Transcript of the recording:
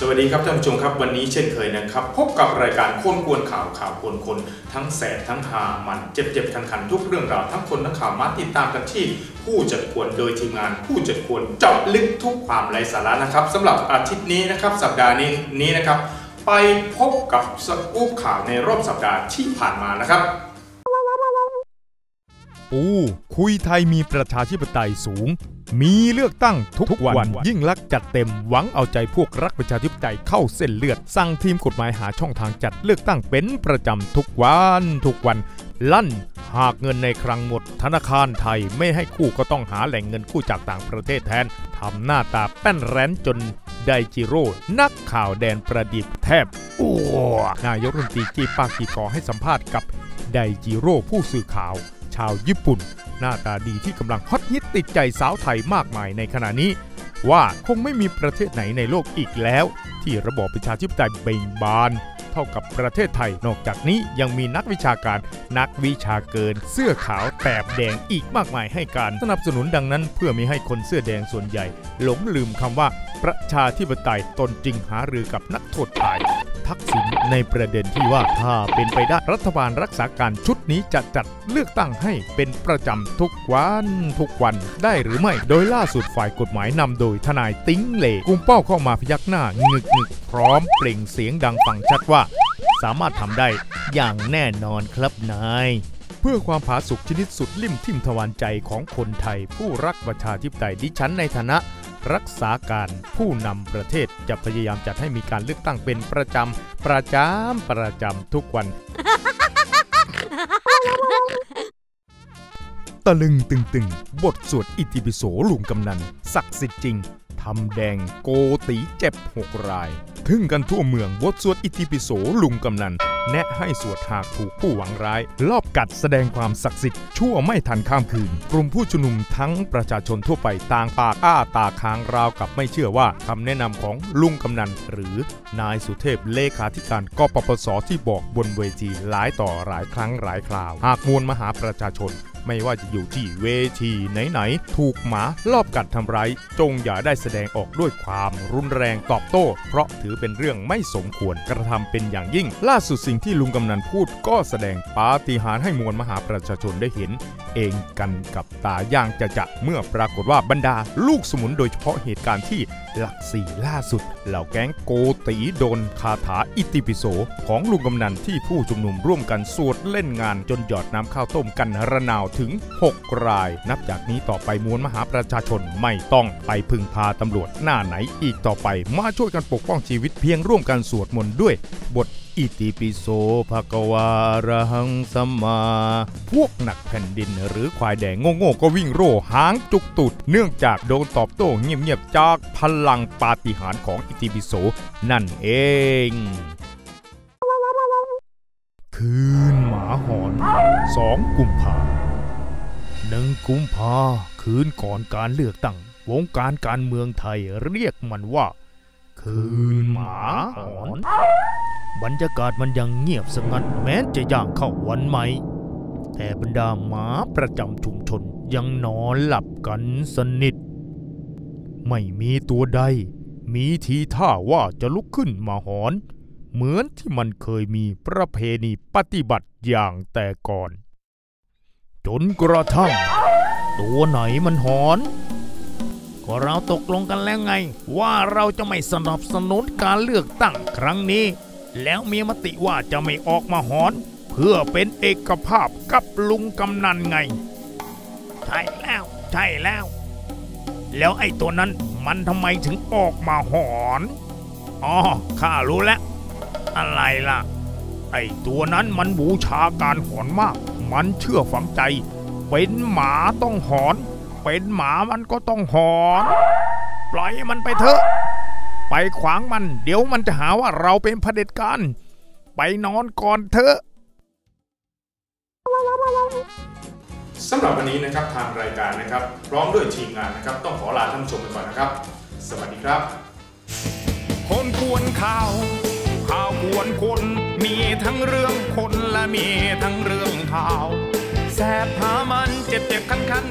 สวัสดีครับท่านผู้ชมครับวันนี้เช่นเคยนะครับ พบกับรายการคนกวนข่าวข่าวคนคนทั้งแสบทั้งหามันเจ็บเจ็บคันคันทุกเรื่องราวทั้งคนทั้งข่าวมาติดตามกันที่ ผู้จัดควรโดยทีมงาน ผู้จัดควรเจาะลึกทุกความไร้สาระนะครับสำหรับอาทิตย์นี้นะครับ สัปดาห์นี้นี้นะครับ ไปพบกับสกู๊ปข่าวในรอบสัปดาห์ที่ผ่านมานะครับปูคุยไทยมีประชาธิปไตยสูง มีเลือกตั้งทุกวัน ยิ่งลักษณ์จัดเต็มหวังเอาใจพวกรักประชาธิปไตยเข้าเส้นเลือด สั่งทีมกฎหมายหาช่องทางจัดเลือกตั้งเป็นประจำทุกวันทุกวัน ลั่นหากเงินในคลังหมดธนาคารไทยไม่ให้กู้ก็ต้องหาแหล่งเงินกู้จากต่างประเทศแทนทำหน้าตาแป้นแร้นจนไดจิโร่นักข่าวแดนประดิษฐ์แทบอ้วนายกรัฐมนตรีจีปากกีกอให้สัมภาษณ์กับไดจิโร่ผู้สื่อข่าว ชาวญี่ปุ่น หน้าตาดีที่กำลังฮอตฮิตติดใจสาวไทยมากมายในขณะนี้ ว่าคงไม่มีประเทศไหนในโลกอีกแล้ว ที่ระบอบประชาธิปไตยเบ่งบาน เท่ากับประเทศไทยนอกจากนี้ยังมีนักวิชาการนักวิชาเกิน เสื้อขาวแตบแดงอีกมากมายให้การสนับสนุนดังนั้น เพื่อไมีให้คนเสื้อแดงส่วนใหญ่ หลงลืมคำว่าประชาธิปไตยตนจริงหารือกับนักโทษไทย ทักษิณในประเด็นที่ว่าถ้าเป็นไปได้รัฐบาลรักษาการชุดนี้จะจัดเลือกตั้งให้เป็นประจำทุกวันทุกวันได้หรือไม่ โดยล่าสุดฝ่ายกฎหมายนำโดยทนายติ้งเหล่กุมเป้าเข้ามาพยักหน้างึกงึกพร้อมเปล่งเสียงดังฟังชัดว่า สามารถทำได้อย่างแน่นอนครับนายเพื่อความผาสุกชนิดสุดลิ่มทิ่มทวารใจของคนไทย ผู้รักประชาธิปไตยดิฉันในฐานะ รักษาการผู้นำประเทศจะพยายามจัดให้มีการเลือกตั้งเป็นประจำ ประจำประจำทุกวัน ตะลึงตึงตึงบทสวดอิติปิโสลุงกำนัน ศักดิ์สิทธิ์จริง ทำแดงโกตีเจ็บหกราย ทึ่งกันทั่วเมืองบทสวดอิติปิโสลุงกำนัน แนะให้สวดหากถูกผู้หวังร้ายรอบกัดแสดงความศักดิ์สิทธิ์ชั่วไม่ทันข้ามคืน กลุ่มผู้ชุมนุมทั้งประชาชนทั่วไปต่างปากอ้าตาค้างราวกับไม่เชื่อว่าคำแนะนำของลุงกำนัน หรือนายสุเทพเลขาธิการกปปสที่บอกบนเวทีหลายต่อหลายครั้งหลายคราว หากมวลมหาประชาชน ไม่ว่าจะอยู่ที่เวทีไหนๆถูกหมารอบกัดทำร้ายจงอย่าได้แสดงออกด้วยความรุนแรงตอบโต้ เพราะถือเป็นเรื่องไม่สมควรกระทำเป็นอย่างยิ่ง ล่าสุดสิ่งที่ลุงกำนันพูดก็แสดงปาฏิหาริย์ให้มวลมหาประชาชนได้เห็น เองกันกับตาย่างจะจะเมื่อปรากฏว่าบรรดาลูกสมุนโดยเฉพาะเหตุการณ์ที่หลักสี่ล่าสุด เหล่าแก๊งโกตีโดนคาถาอิติปิโสของลุงกำนันที่ผู้ชุมนุมร่วมกันสวดเล่นงานจนหยอดน้ำข้าวต้มกันระนาวถึง 6 ราย นับจากนี้ต่อไปมวลมหาประชาชนไม่ต้องไปพึ่งพาตำรวจหน้าไหนอีกต่อไปมาช่วยกันปกป้องชีวิตเพียงร่วมกันสวดมนต์ด้วย บท อิติปิโสภะกวาระหังสัมมา พวกหนักแผ่นดินหรือควายแดงโง่ๆก็วิ่งโร่หางจุกตุด เนื่องจากโดนตอบโต้เงียบๆจากพลังปาฏิหาริย์ของอิติปิโสนั่นเอง คืนหมาหอนสองกุมภาหนึ่งกุมภาคืนก่อนการเลือกตั้งวงการการเมืองไทยเรียกมันว่า คืนหมาหอน บรรยากาศมันยังเงียบสงัดแม้จะย่างเข้าวันใหม่ แต่บรรดาหมาประจำชุมชนยังนอนหลับกันสนิท ไม่มีตัวใด มีทีท่าว่าจะลุกขึ้นมาหอน เหมือนที่มันเคยมีประเพณีปฏิบัติอย่างแต่ก่อน จนกระทั่ง ตัวไหนมันหอนก็เราตกลงกันแล้วไง ว่าเราจะไม่สนับสนุนการเลือกตั้งครั้งนี้ แล้วมีมติว่าจะไม่ออกมาหอน เพื่อเป็นเอกภาพกับลุงกำนันไง ใช่แล้ว ใช่แล้ว แล้วไอ้ตัวนั้นมันทำไมถึงออกมาหอนอ๋อข้ารู้แล้ว อะไรล่ะ ไอ้ตัวนั้นมันบูชาการหอนมาก มันเชื่อฝังใจ เป็นหมาต้องหอน เป็นหมามันก็ต้องหอน ปล่อยมันไปเถอะ ไปขวางมัน เดี๋ยวมันจะหาว่าเราเป็นเผด็จการ ไปนอนก่อนเถอะสำหรับวันนี้นะครับทางรายการนะครับ พร้อมด้วยทีมงานนะครับ ต้องขอลาท่านผู้ชมไปก่อนนะครับ สวัสดีครับ คนกวนข่าว ข่าวกวนคนมีทั้งเรื่องคนและมีทั้งเรื่องข่าวแสบหามันเจ็บเจ็บคันคัน